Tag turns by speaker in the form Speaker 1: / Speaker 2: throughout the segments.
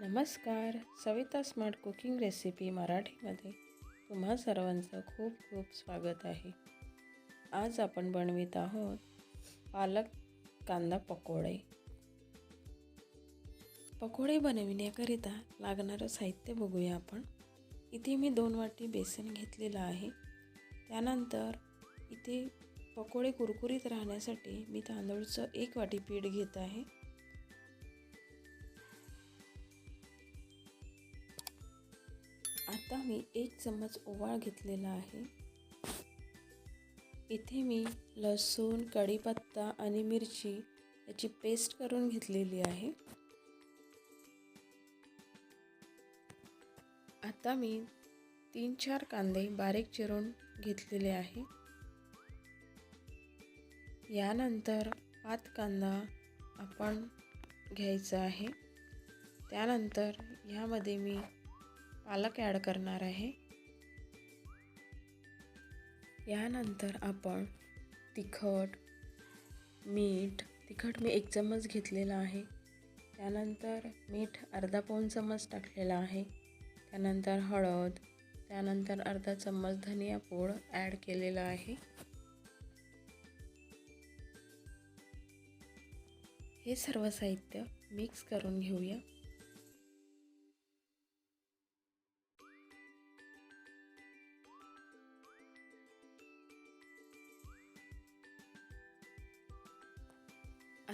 Speaker 1: नमस्कार. Savita smart cooking recipe मराठीमध्ये तुम्हा सर्वांचं खूप खूप स्वागत आहे. आज आपण बनवित आहोत पालक कांदा पकोडे. पकोडे बनविण्याकरिता लागणारं साहित्य बघूया आपण. इथे मी दोन वाटी बेसन घेतलेलं आहे. त्यानंतर इथे पकोडे कुरकुरीत राहण्यासाठी मी तांदूळचं एक वाटी पीठ घेत आहे. आता मी एक चम्मच ओवाळ घेतलेला आहे. इथे मी लसूण कढीपत्ता आणि मिरची याची पेस्ट करून घेतलेली आहे. आता मी तीन चार कांदे बारीक चिरून घेतलेले आहे. यानंतर पात कांदा आपण घ्यायचा आहे. त्यानंतर ह्यामध्ये मी पालक ॲड करणार आहे. यानंतर आपण तिखट मीठ तिखट मी एक चम्मच घेतलेला आहे. त्यानंतर मीठ अर्धा पाऊण चम्मच टाकलेला आहे. त्यानंतर हळद त्यानंतर अर्धा चम्मच धनिया पूड ॲड केलेला आहे. हे सर्व साहित्य मिक्स करून घेऊया.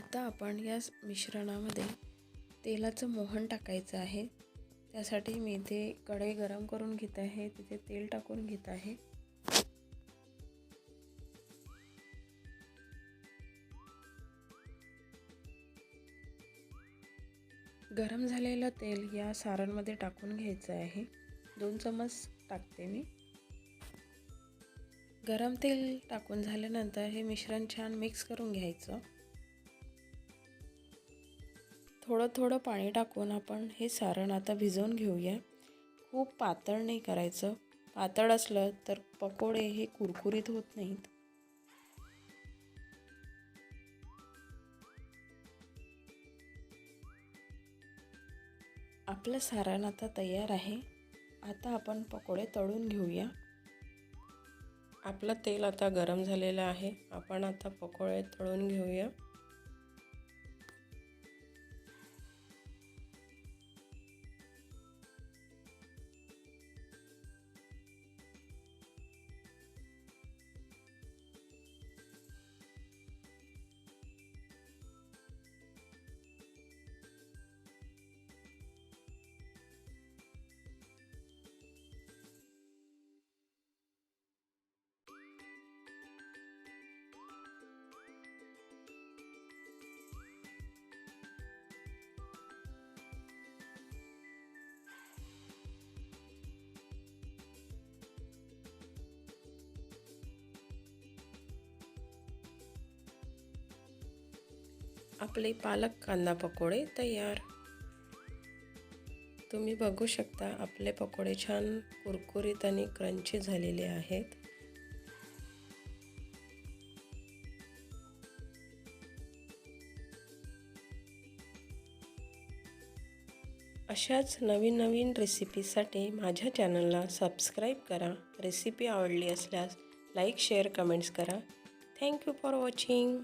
Speaker 1: आता आपण या मिश्रणामध्ये तेलाचं मोहन टाकायचं आहे. त्यासाठी मी इथे कढई गरम करून घेत आहे. तिथे तेल टाकून घेत आहे. गरम झालेलं तेल या सारणमध्ये टाकून घ्यायचं आहे. दोन चम्मच टाकते मी. गरम तेल टाकून झाल्यानंतर हे मिश्रण छान मिक्स करून घ्यायचं. थोडं थोडं पाणी टाकून आपण हे सारण आता भिजवून घेऊया. खूप पातळ नाही करायचं. पातळ असलं तर पकोडे हे कुरकुरीत होत नाहीत. आपलं सारण आता तयार आहे. आता आपण पकोडे तळून घेऊया. आपलं तेल आता गरम झालेलं आहे. आपण आता पकोडे तळून घेऊया. आपले पालक कांदा पकोडे तयार. तुम्ही बघू शकता आपले पकोडे छान कुरकुरीत आणि क्रंची झालेले आहेत. अशाच नवीन नवीन रेसिपीसाठी माझ्या चॅनलला सबस्क्राईब करा. रेसिपी आवडली असल्यास लाईक शेअर कमेंट्स करा. Thank you for watching